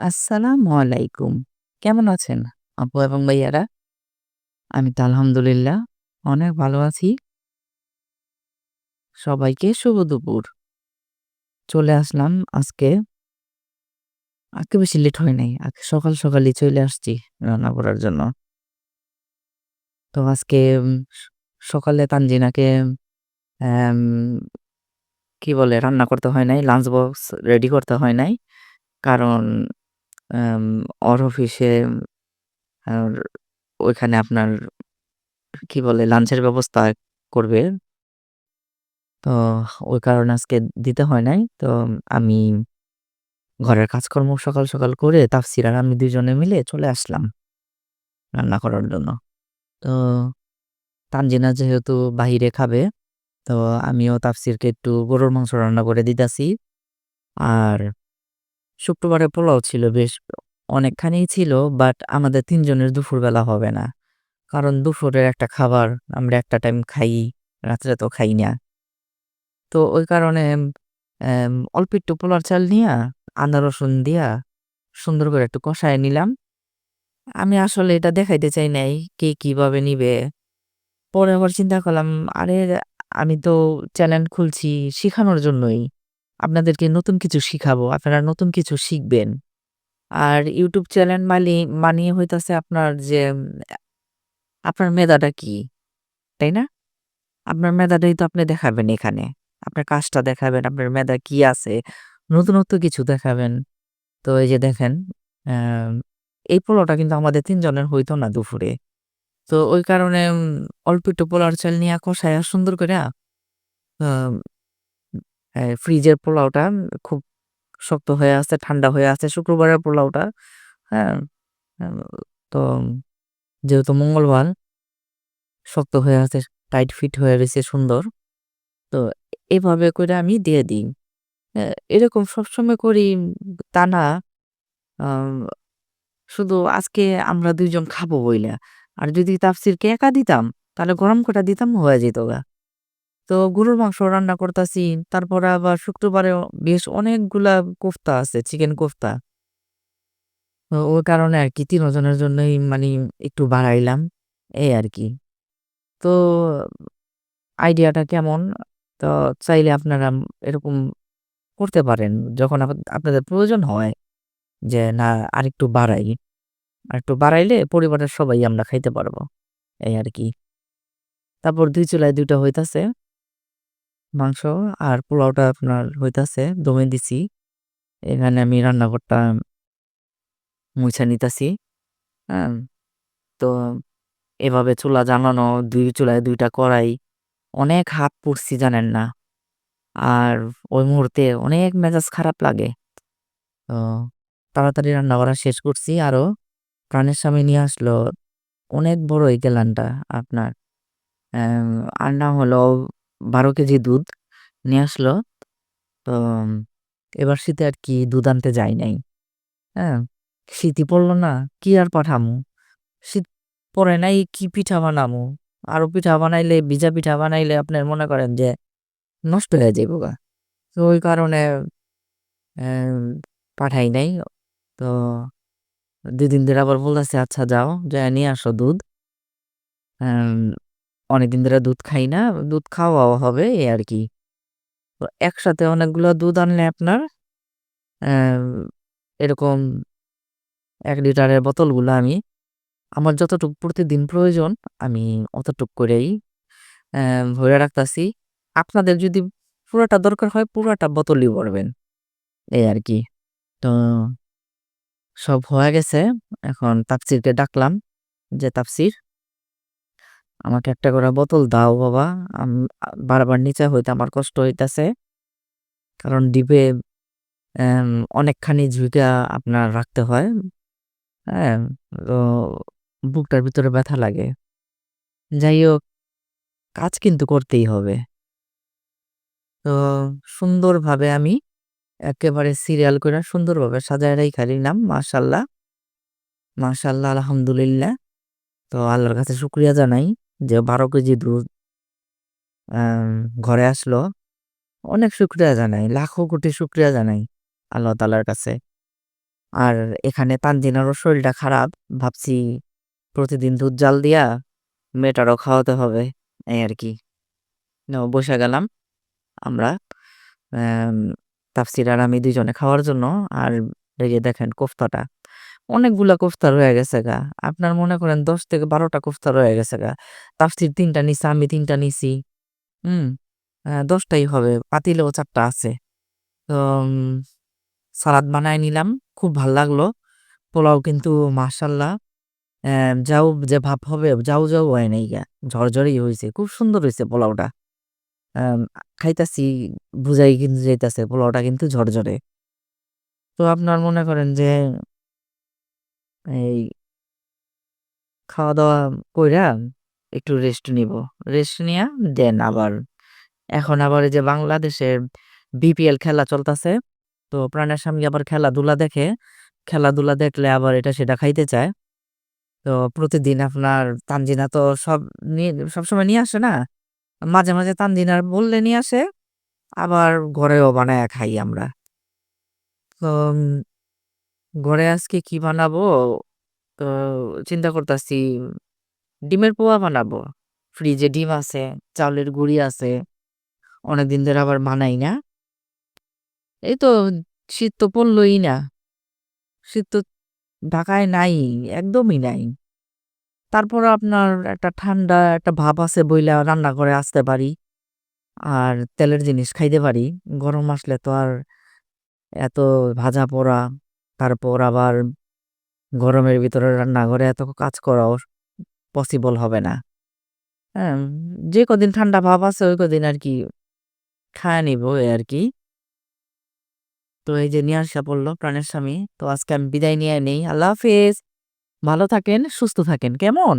আসসালামু আলাইকুম। কেমন আছেন আপু এবং ভাইয়ারা? আমি তো আলহামদুলিল্লাহ অনেক ভালো আছি। সবাইকে শুভ দুপুর। চলে আসলাম আজকে আজকে বেশি লেট হয় নাই। আজকে সকাল, সকালই চলে আসছি রান্না করার জন্য। তো আজকে সকালে তানজিনাকে কি বলে রান্না করতে হয় নাই। লাঞ্চ বক্স রেডি করতে হয় নাই। কারণ ওর অফিসে আর ওইখানে আপনার কি বলে লাঞ্চের ব্যবস্থা করবে। তো ওই কারণে আজকে দিতে হয় নাই। তো আমি ঘরের কাজকর্ম সকাল, সকাল করে তাফসির আর আমি দুজনে মিলে চলে আসলাম রান্না করার জন্য। তো তানজিনা যেহেতু বাহিরে খাবে, তো আমিও তাফসিরকে একটু গরুর মাংস রান্না করে দিতাছি। আর শুক্রবারে পোলাও ছিল বেশ অনেকখানিই ছিল বাট আমাদের ৩ জনের দুপুরবেলা হবে না। কারণ দুপুরের একটা খাবার আমরা একটা টাইম খাই, রাত্রে তো খাই না। তো ওই কারণে অল্প একটু পোলার চাল নিয়া, আদা রসুন দিয়া সুন্দর করে একটু কষায় নিলাম। আমি আসলে এটা দেখাইতে চাই নাই কে কীভাবে নিবে। পরে আবার চিন্তা করলাম আরে আমি তো চ্যানেল খুলছি শেখানোর জন্যই। আপনাদেরকে নতুন কিছু শিখাবো। আপনারা নতুন কিছু শিখবেন। আর ইউটিউব চ্যানেল মালি মানিয়ে হইতাছে আপনার যে আপনার মেধাটা কি? তাই না? আপনার মেধাটাই তো আপনি দেখাবেন এখানে। আপনার কাজটা দেখাবেন, আপনার মেধা কি আছে, নতুনত্ব কিছু দেখাবেন। তো এই যে দেখেন এই পোলাওটা কিন্তু আমাদের তিনজনের হইতো না দুপুরে। তো ওই কারণে অল্প একটু পোলাওর চাল নিয়া কষায়া সুন্দর করে ফ্রিজের পোলাওটা খুব শক্ত হয়ে আছে, ঠান্ডা হয়ে আছে শুক্রবারের পোলাওটা। হ্যাঁ? তো যেহেতু মঙ্গলবার শক্ত হয়ে আছে, টাইট ফিট হয়ে রইছে সুন্দর। তো এভাবে করে আমি দিয়ে দিই। এরকম সবসময় করি তা না। শুধু আজকে আমরা ২ জন খাব বইলা। আর যদি তাফসিরকে একা দিতাম, তাহলে গরম কইরা দিতাম হয়ে যেতগা। তো গরুর মাংস রান্না করতাছি। তারপরে আবার শুক্রবারে বেশ অনেকগুলা কোফতা আছে, চিকেন কোফতা। ওই কারণে আরকি ৩ জনের জন্যই মানে একটু বাড়াইলাম। এই আর কি তো আইডিয়াটা কেমন? তো চাইলে আপনারা এরকম করতে পারেন। যখন আপনাদের প্রয়োজন হয় যে না আর আরেকটু বাড়াই। আর একটু বাড়াইলে পরিবারের সবাই আমরা খাইতে পারব। এই আর কি তারপর দুই চুলায় ২ টা হইতাছে। মাংস আর পোলাওটা আপনার হইতাছে, দমে দিছি। এখানে আমি রান্নাঘরটা মুইছা নিতাছি। হ্যাঁ? তো এভাবে চুলা জ্বালানো, দুই চুলায় ২ টা কড়াই। অনেক হাত পুড়ছি জানেন না। আর ওই মুহূর্তে অনেক মেজাজ খারাপ লাগে। তো তাড়াতাড়ি রান্না করা শেষ করছি। আরও প্রাণের স্বামী নিয়ে আসলো অনেক বড় এই গ্যালানটা আপনার। আর আন্না হলো ১২ কেজি দুধ নিয়ে আসলো। তো এবার শীতে আর কি দুধ আনতে যাই নাই। হ্যাঁ? শীতই পড়ল না, কি আর পাঠামু? শীত পড়ে নাই কি পিঠা বানামু? আরও পিঠা বানাইলে ভিজা পিঠা বানাইলে আপনার মনে করেন যে নষ্ট হয়ে যাইবগা। তো ওই কারণে পাঠাই নাই। তো দুদিন ধরে আবার বলতেছে আচ্ছা যাও যায়া নিয়ে আসো দুধ। অনেকদিন ধরে দুধ খাই না, দুধ খাওয়াও হবে এই আরকি। তো একসাথে অনেকগুলো দুধ আনলে আপনার এরকম এক লিটারের বোতলগুলো আমি আমার যতটুক প্রতিদিন প্রয়োজন আমি অতটুক করেই ভরে রাখতাছি। আপনাদের যদি পুরাটা দরকার হয় পুরাটা বোতলই ভরবেন। এই আর কি তো সব হয়ে গেছে। এখন তাপসিরকে ডাকলাম যে, "তাফসির" "আমাকে একটা করে বোতল দাও বাবা। বারবার নিচে হইতে আমার কষ্ট হইতাছে।" কারণ ডিপে অনেকখানি ঝুইকা আপনার রাখতে হয়। হ্যাঁ? তো বুকটার ভিতরে ব্যথা লাগে। যাই হোক, কাজ কিন্তু করতেই হবে। তো সুন্দরভাবে আমি একেবারে সিরিয়াল কইরা সুন্দরভাবে সাজায় রাইখা নিলাম মাশাআল্লাহ। মাশাআল্লাহ আলহামদুলিল্লাহ। তো আল্লাহর কাছে শুকরিয়া জানাই যে ১২ কেজি দুধ ঘরে আসলো। অনেক শুক্রিয়া জানাই, লাখো কোটি শুক্রিয়া জানাই আল্লাহ তালার কাছে। আর এখানে তানজিনারও শরীরটা খারাপ। ভাবছি প্রতিদিন দুধ জাল দিয়া মেয়েটারও খাওয়াতে হবে এই আরকি। ন বসে গেলাম আমরা। তাফসির আর আমি ২ জনে খাওয়ার জন্য। আর এই যে দেখেন কোফতাটা। অনেকগুলা কোফতা রয়ে গেছে গা আপনার মনে করেন ১০ থেকে বারোটা কোফতা রয়ে গেছেগা। তাফসির ৩ টা নিছে, আমি ৩ টা নিছি। হুম? দশটাই হবে। পাতিলেও চারটা আছে। তো সালাদ বানায় নিলাম। খুব ভালো লাগল। পোলাও কিন্তু মাশাআল্লাহ অ্যা যাও যে ভাব হবে যাও, যাও হয় নাই গা ঝরঝরেই হইছে। খুব সুন্দর হয়েছে পোলাওটা। খাইতাছি বুঝাই কিন্তু যাইতাছে পোলাওটা কিন্তু ঝরঝরে। তো আপনার মনে করেন যে এই খাওয়া-দাওয়া কইরা একটু রেস্ট নিব রেস্ট নিয়া দেন আবার এখন আবার এই যে বাংলাদেশের বিপিএল খেলা চলতেছে তো প্রাণের স্বামী আবার খেলাধুলা দেখে। খেলাধুলা দেখলে আবার এটা সেটা খাইতে চায়। তো প্রতিদিন আপনার তানজিনা তো সব সবসময় নিয়ে আসে না। মাঝে, মাঝে তানজিনার বললে নিয়ে আসে। আবার ঘরেও বানায় খাই আমরা। তো ঘরে আজকে কি বানাবো? তো চিন্তা করতাছি ডিমের পোয়া বানাবো। ফ্রিজে ডিম আছে, চাউলের গুঁড়ি আছে। অনেকদিন ধরে আবার বানাই না। এই তো শীত তো পড়লই না। শীত তো ঢাকায় নাই, একদমই নাই। তারপরও আপনার একটা ঠান্ডা একটা ভাব আছে বইলা রান্না রান্নাঘরে আসতে পারি। আর তেলের জিনিস খাইতে পারি। গরম আসলে তো আর এত ভাজা পোড়া, তারপর আবার গরমের ভিতরে রান্না করে এত কাজ করাও পসিবল হবে না। হ্যাঁ? যে কদিন ঠান্ডা ভাব আছে ওই কদিন আর কি খায় নিব আর কি তো এই যে নিয়ে আসা পড়ল প্রাণের স্বামী। তো আজকে আমি বিদায় নিয়ে নেই। আল্লাহ হাফেজ। ভালো থাকেন, সুস্থ থাকেন। কেমন?